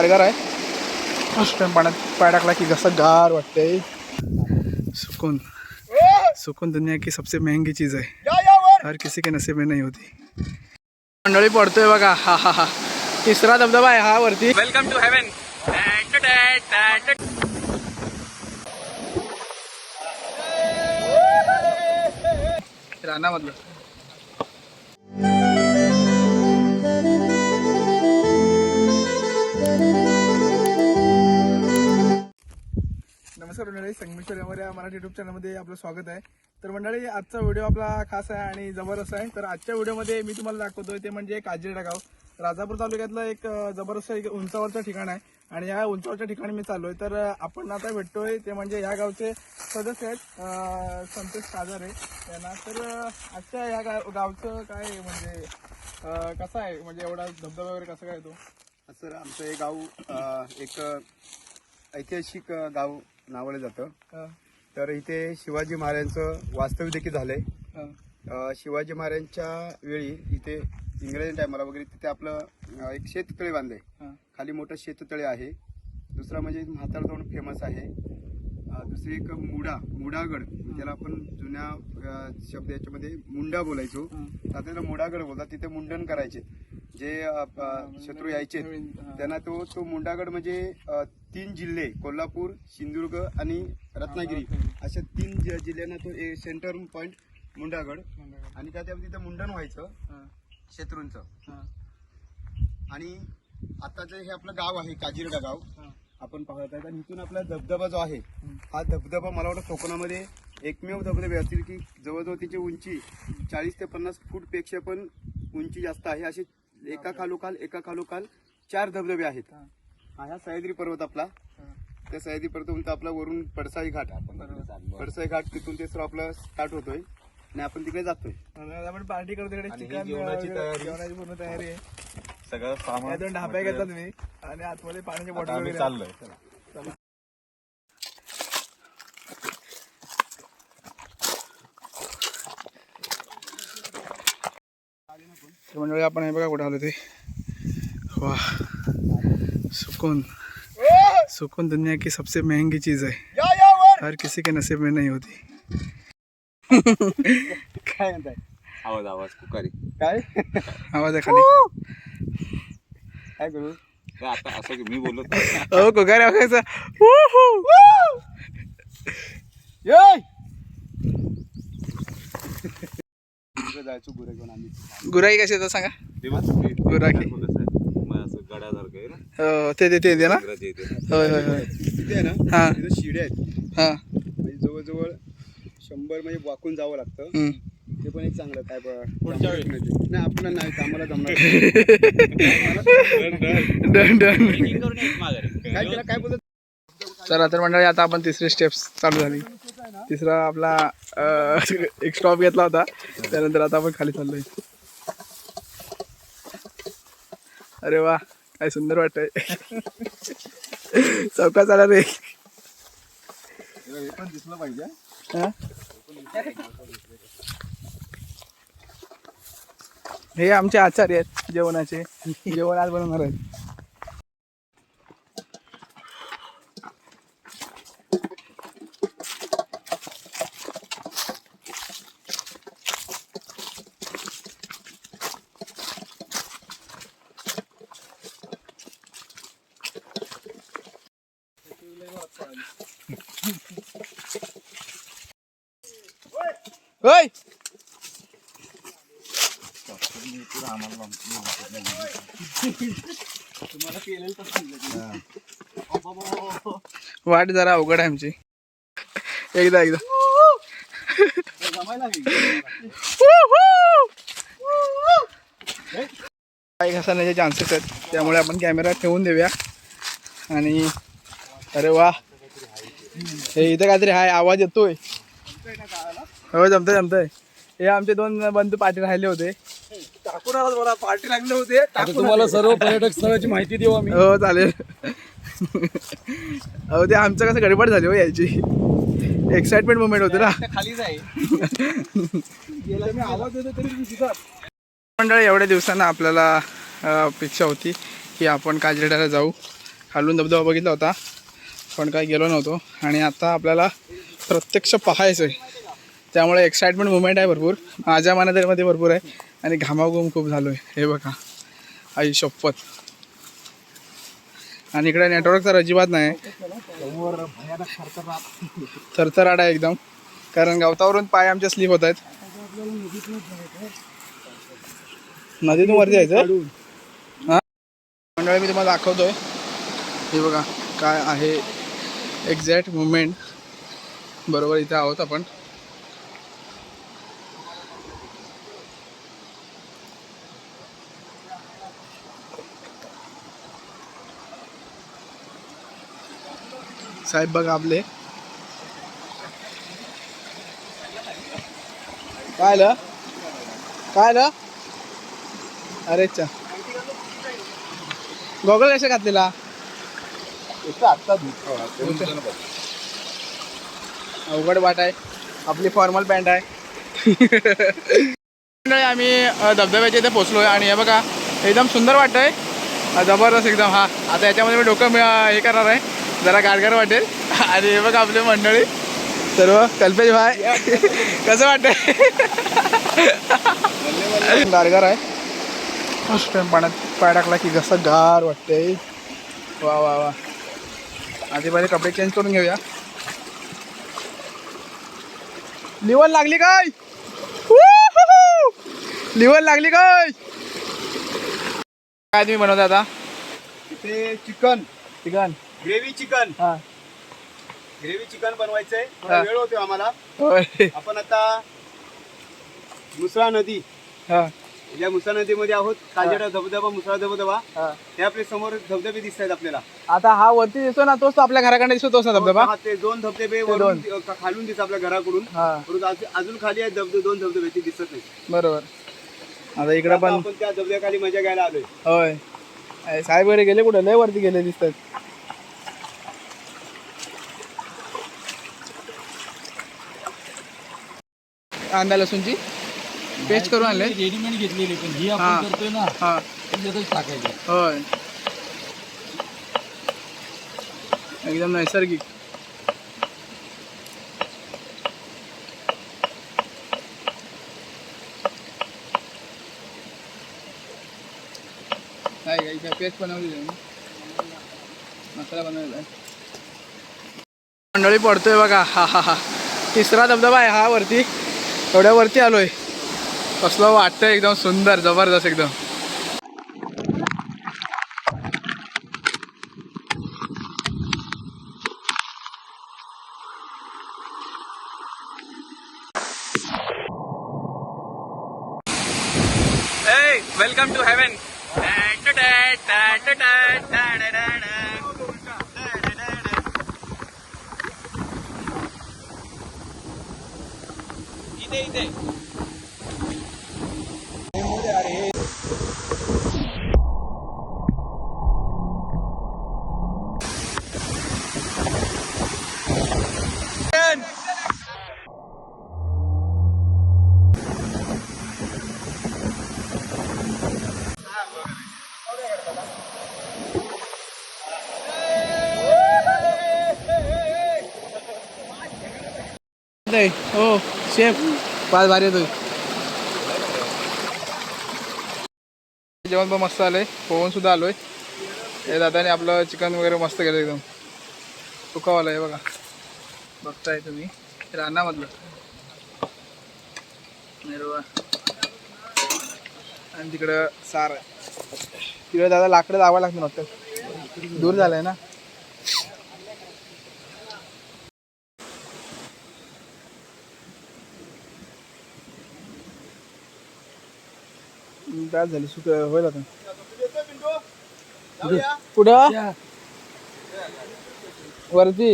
गाडगार आहे. First time पाण्यात पाय टाकला की कसं गार वाटतंय. सुकून. सुकून दुनिया की सबसे महंगी चीज है हर किसी के नसीब में नहीं होती. मंडळी पडतोय बघा. हा हा हा. तिसरा धबधबा आहे हा वरती. वेलकम टू हेवन रानामधलं. मंडळी संगमेश्वर या मराठी युट्यूब चॅनलमध्ये आपलं स्वागत आहे. तर मंडळी आजचा व्हिडिओ आपला खास आहे आणि जबरदस्त आहे. तर आजच्या व्हिडिओमध्ये मी तुम्हाला दाखवतोय ते म्हणजे काजिरडा गाव. राजापूर तालुक्यातलं एक जबरदस्त एक उंचावरचं ठिकाण आहे. आणि या उंचावरच्या ठिकाणी मी चाललोय. तर आपण आता भेटतोय ते म्हणजे या गावचे सदस्य आहेत संतोष काजारे यांना. तर आजच्या या गाव गावचं काय म्हणजे कसं आहे? म्हणजे एवढा धबधबा वगैरे कसं काय येतो सर आमचं हे गाव एक ऐतिहासिक गाव नावलं जातं. तर इथे शिवाजी महाराजांचं वास्तव्य देखील झालंय. अं, शिवाजी महाराजांच्या वेळी इथे इंग्रजी टायमाला वगैरे तिथे आपलं अ, एक शेततळे बांधले खाली मोठं शेततळे आहे. दुसरा म्हणजे म्हातार तोंड फेमस आहे. अ, दुसरी एक मुडा मुडागड. त्याला आपण जुन्या शब्द याच्यामध्ये मुंडा बोलायचो. आता त्याला मुडागड बोलतात. तिथे मुंडन करायचे. जे प- शत्रू यायचे. त्यांना तो तो मुंडागड म्हणजे तीन जिल्हे कोल्हापूर सिंधुदुर्ग आणि रत्नागिरी. अशा तीन जिल्ह्यांना तो सेंटर पॉइंट मुंडागड. आणि त्या तिथं मुंडन व्हायचं. शत्रूंचं. आणि आता जे हे आपलं गाव आहे काजिरगा गाव. आपण पाहत आहेत. आणि इथून आपला धबधबा जो आहे हं. हा धबधबा मला वाटतं कोकणामध्ये एकमेव धबधबे असतील की जवळजवळ तिची उंची चाळीस ते पन्नास फूटपेक्षा पण उंची जास्त आहे. असे एका खालोखाल एका खालोखाल चार धबधबे आहेत. हां, हा ह्या सह्याद्री पर्वत आपला. हां. त्या सह्याद्री पर्वत आपला वरून पडसाई घाट पडसाई घाट तिथून ते सर्व आपला स्टार्ट होतोय. आणि आपण तिकडे जातोय. आपण पार्टी करतो तयारी आहे. सगळं सामान दोन ढाप्या घेतला तुम्ही. आणि आतमध्ये पाण्याची बॉटल वगैरे आहे. चाललोय मंडळी आपण हे बघा कुठे आलो ते. वा सुकून. सुकून दुनिया की सबसे महंगी चीज है हर किसी के नसीब में नहीं होती. काय म्हणताय? आवाज आवाज कुकारी. काय? आवाज आहे खाली. काय करू? आता असं की मी बोलत हो कोकारे बघायचा. जायचो गुरे घेऊन आम्ही. गुराई कशी येतात सांगा? गुराखी. असं गड्यासारखं आहे ना? हो, ते ते ते दे ना. होय होय होय. तिथे आहे ना? हा. शिड्या आहेत. हा. म्हणजे जवळजवळ शंभर म्हणजे वाकून जावं लागतं. ते पण एक चांगलं काय बघा पुढच्या वेळी. नाही आपल्याला नाही आम्हाला जमणार डन डन. काय तिला काय बोलत चला तर मंडळी आता आपण तिसरी स्टेप्स चालू झाली. तिसरा आपला अं, एक स्टॉप घेतला होता. त्यानंतर आता आपण खाली चाललोय. अरे वा काय सुंदर वाटतंय. चौका चाला रे. हे पण दिसलं पाहिजे. हा? हे आमचे आचार्य आहेत जेवणाचे. जेवण आज बनवणार आहेत होय वाट जरा अवघड आहे आमची. एकदा एकदा. काही घसरण्याचे चान्सेस आहेत. त्यामुळे आपण कॅमेरा ठेवून देऊया. आणि अरे वा. हे इथं काहीतरी हाय आवाज येतोय. हो जमतंय जमतंय. हे आमचे दोन बंधू पाठी राहिले होते. पार्टी लागले होते. तुम्हाला सर्व पर्यटक स्थळाची माहिती देऊ आम्ही. हो चालेल. हो ते आमचं कसं गडबड झाली हो यायची. एक्साइटमेंट मुवमेंट होते ना. खालीच आहे. आवाज येतो तरी तुम्ही दिसतात. मंडळी एवढ्या दिवसांना आपल्याला अपेक्षा होती की आपण काजरेडाला जाऊ. खालून धबधबा बघितला होता. पण काय गेलो नव्हतो. आणि आता आपल्याला प्रत्यक्ष पाहायचं आहे त्यामुळे एक्साइटमेंट मुवमेंट आहे भरपूर. माझ्या मनातमध्ये भरपूर आहे. आणि घामाघूम खूप झालो आहे हे बघा. आई शपथ. आणि इकडे नेटवर्क तर अजिबात नाही. थरथराट आहे एकदम. कारण गवतावरून पाय आमचे स्लिप होत आहेत. नदीतून वरती जायचं हा? मंडळी मी तुम्हाला दाखवतोय. हे बघा काय आहे एक्झॅक्ट मुवमेंट बरोबर इथे आहोत आपण. साहेब बघा आपले. काय आलं काय आलं अरे चा. गॉगल कशा घातलेला? अवघड वाट आहे. आपली फॉर्मल पॅन्ट आहे. मंडळी आम्ही धबधब्याच्या इथे पोचलोय आणि हे बघा एकदम सुंदर वाटतंय. जबरदस्त एकदम हा. आता याच्यामध्ये मी डोकं हे करणार आहे. जरा गारगार वाटेल. आणि हे बघा आपली मंडळी. सर्व कल्पेश भाई. कसं वाटतंय? गारगार आहे. फर्स्ट टाइम पाण्यात पाय टाकला की कसं गार वाटतंय. वा वा वा. आधी पहिले कपडे चेंज करून घेऊया. लिव्हर लागली काय? लिव्हर लागली काय? काय तुम्ही बनवता आता? इथे चिकन. चिकन. ग्रेव्ही चिकन हा. ग्रेव्ही चिकन बनवायचंय. थोडा हा. वेळ होतो आम्हाला. होय. आपण आता मुसळा नदी. हा. या मुसळा नदीमध्ये आहोत. काजडा धबधबा मुसळा धबधबा. हा. हे आपले समोर धबधबे दिसत आहेत आपल्याला. आता हा वरती दिसतो ना तोच तो आपल्या घराकडे दिसतो तोच ना धबधबा? हा, ते दोन धबधबे ते वरून अ, खालून दिसत आपल्या घराकडून. हा. परंतु अजून- अजून खाली आहेत धबधबे दोन धबधबे ते दिसत नाही बरोबर. आता इकडं आता पण आपण त्या धबधब्याखाली मजा घ्यायला आलोय. होय. साहेब वगैरे गेले कुठे? लय वरती गेले दिसतात. कांदा लसूणची. पेस्ट करून आणले. रेडीमेड घेतलेली पण ही हा. आपण करतोय ना हा. त्याच्यातच टाकायची. होय. एकदम नैसर्गिक. काय काय काय पेस्ट बनवली आहे. मसाला बनवलेला आहे. मंडळी पडतोय बघा. हा हा हा. तिसरा धबधबा आहे हा वरती. एवढ्या वरती आलोय. कसलं वाटतंय एकदम सुंदर जबरदस्त एकदम. Welcome to heaven heaven. इथे इथे नाही हो शेफ पाच भारी येतोय. जेवण पण मस्त आलंय पोहून सुद्धा आलोय. हे दादाने आपलं चिकन वगैरे मस्त केलं एकदम. सुकावाला आहे बघा. बघताय तुम्ही. रानामधलं. अरे आणि तिकडं सार आहे. तिकडे दादा लाकडं लावायला लागतं वाटतं. दूर झालंय ना? काय झाली? सुक होईल आता. कुठं? वरती.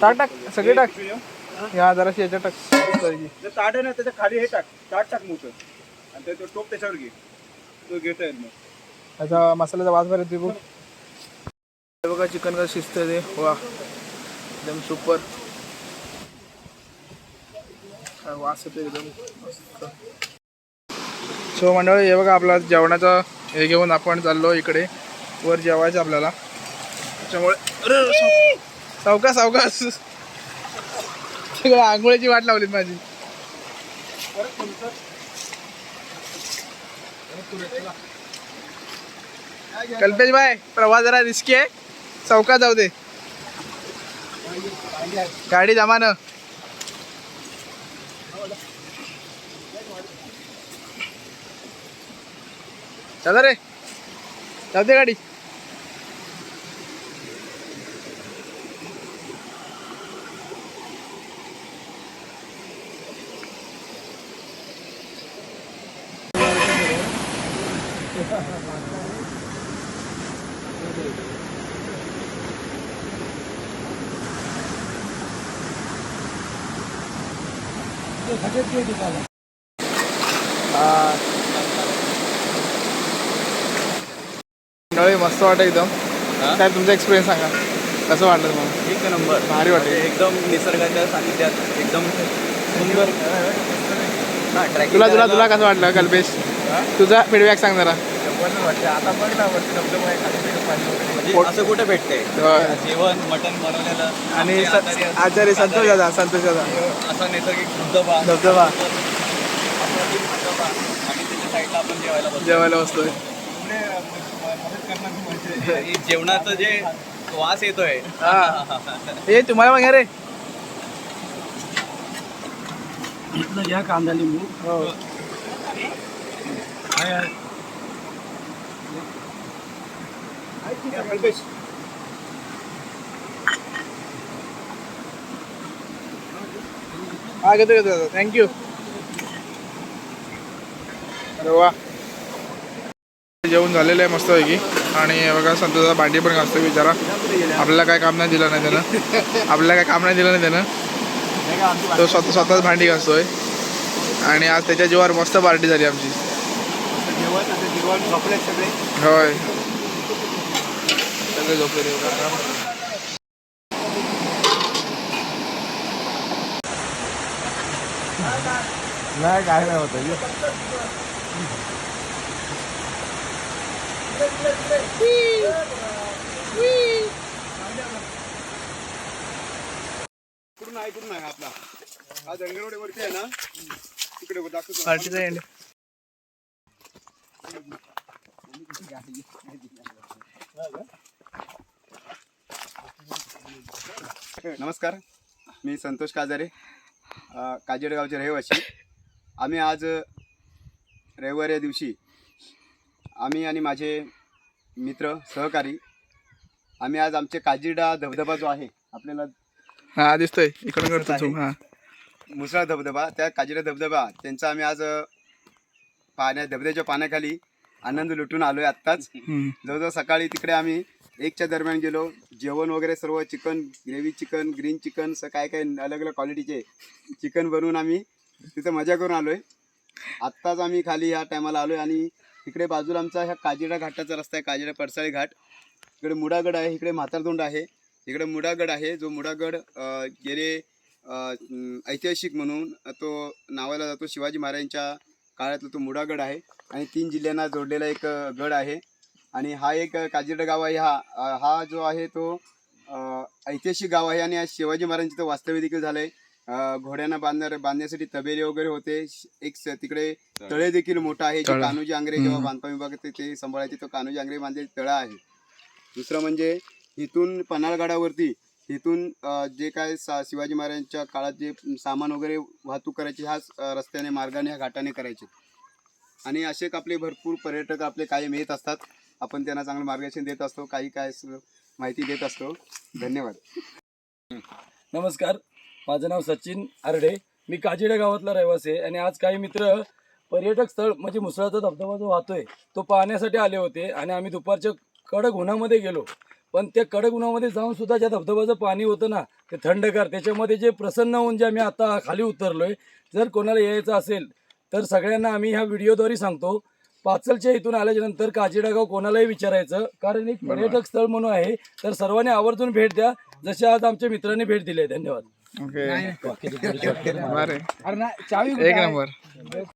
टाक टाक. सगळे टाक. या जराशी याच्यात टाक. जर ताट आहे ना त्याच्याखाली हे टाक. ताट टाक मोठं. आणि ते- तो टोप त्याच्यावर घे. तो घेता येत मग त्याचा मसाल्याचा वास बरं येते बघ. बघा चिकन कसं शिजतं ते. वा एकदम सुपर वास येतो एकदम. मस्त सो मंडळ हे बघा आपला जेवणाचं हे घेऊन आपण चाललो इकडे. वर जेवायचं आपल्याला. त्याच्यामुळे सावकास सावकास आंघोळीची वाट लावली माझी. कल्पेश भाई प्रवास जरा रिस्की आहे. चौका जाऊ दे. गाडी जमा ना. चला रे. जाऊ दे गाडी. मंडळी मस्त वाटतं एकदम. काय तुमचा एक्सपिरियन्स सांगा. कसं वाटलं तुम्हाला? एक नंबर. भारी वाटलं. एकदम निसर्गाच्या सानिध्यात एकदम सुंदर. हा, तुला तुला तुला कसं वाटलं कल्पेश? तुझा फीडबॅक सांग जरा. आता बघ ना वरती धबधबा आहे, खाली तिकडे पाणी वगैरे. म्हणजे असं कुठे भेटतंय होय. जेवण मटण बनवलेलं आणि आचार्य संतोष दादा संतोष दादा. असा नैसर्गिक धबधबा. धबधबा. आणि त्याच्या साईडला आपण जेवायला बसतो. जेवायला बसतोय. आणि जेवणाचं जे वास येतोय. हा. हे तुम्हाला बघा रे. इथलं घ्या कांदा लिंबू हो. हा घेतो घेतो घेतो. थँक्यू अरे वा. जेवण झालेलं आहे मस्तपैकी. आणि बघा संतोषा भांडी पण घासतो बिचारा. आपल्याला काय काम नाही दिलं नाही त्यानं. आपल्याला काय काम नाही दिलं नाही त्यानं. तो स्वतः स्वतःच भांडी घासतोय. आणि आज त्याच्या जीवावर मस्त पार्टी झाली आमची. होय. सगळे नाही काय नाही होतं आहे आहे आपला. हा जंगलवाडी वरती आहे ना? तिकडे दाखवतो. पार्टीचा एंड नमस्कार मी संतोष काजारे काजेडगावचे रहिवासी. आम्ही आज रविवार या दिवशी आम्ही आणि माझे मित्र सहकारी आम्ही आज आमचे काजिरडा धबधबा जो आहे आपल्याला हा दिसतोय. इकडे करतो zoom, हा. मुसळा धबधबा त्या काजिरा धबधबा त्यांचा आम्ही आज अ, पाण्या धबधब्याच्या पाण्याखाली आनंद लुटून आलोय आत्ताच. हम्म. जवळजवळ सकाळी तिकडे आम्ही एकच्या दरम्यान गेलो. जेवण वगैरे सर्व chicken gravy chicken green chicken स काय काय अलग अलग क्वालिटीचे चिकन बनवून आम्ही तिथं मजा करून आलोय. आत्ताच आम्ही खाली ह्या टायमाला आलोय आणि इकडे बाजूला आमचा ह्या काजिरा घाटाचा रस्ता आहे काजिरा पडसाळी घाट. इकडे मुडागड आहे इकडे म्हातारतोंड आहे. इकडे मुडागड आहे जो मुडागड गेले ऐतिहासिक म्हणून तो नावाला जातो शिवाजी महाराजांच्या काळातला तो मुडागड आहे. आणि तीन जिल्ह्यांना जोडलेला एक गड आहे. आणि हा एक काजिरडा गाव आहे. हा हा जो आहे तो ऐतिहासिक गाव आहे. आणि शिवाजी महाराजांचं तर वास्तव्य देखील झालं आहे घोड्यांना बांधणार बांधण्यासाठी तबेले वगैरे होते. एक तिकडे तळे. देखील मोठा आहे. जे तळं. कान्होजी आंग्रे जेव्हा. बांधकाम विभाग ते- ते सांभाळायचे. तो कान्होजी आंग्रे बांधलेलं तळं आहे. दुसरं म्हणजे इथून पन्हाळगडावरती इथून जे काय सा शिवाजी महाराजांच्या काळात जे सामान वगैरे वाहतूक करायची ह्याच अं, रस्त्याने मार्गाने ह्या घाटाने करायचे. आणि असे आपले भरपूर पर्यटक आपले कायम येत असतात. आपण त्यांना चांगलं मार्गदर्शन देत असतो. काही काय माहिती देत असतो. धन्यवाद. नमस्कार. माझं नाव सचिन आरडे. मी काजिडा गावातला रहिवासी आहे आणि आज काही मित्र पर्यटक स्थळ म्हणजे मुसळाचा धबधबा जो वाहतोय तो पाहण्यासाठी आले होते आणि आम्ही दुपारच्या कडक उन्हामध्ये गेलो. पण त्या कडक उन्हामध्ये जाऊन सुद्धा ज्या धबधब्याचं पाणी होतं ना ते थंडगार. त्याच्यामध्ये जे प्रसन्न होऊन जे आम्ही आता खाली उतरलोय जर कोणाला यायचं असेल तर सगळ्यांना आम्ही ह्या व्हिडिओद्वारे सांगतो. पाचलच्या इथून आल्याच्यानंतर काजिडा गाव कोणालाही विचारायचं कारण एक पर्यटक स्थळ म्हणून आहे. तर सर्वांनी आवर्जून भेट द्या. जसे आज आमच्या मित्रांनी भेट दिली आहे. धन्यवाद. ओके अरे एक नंबर.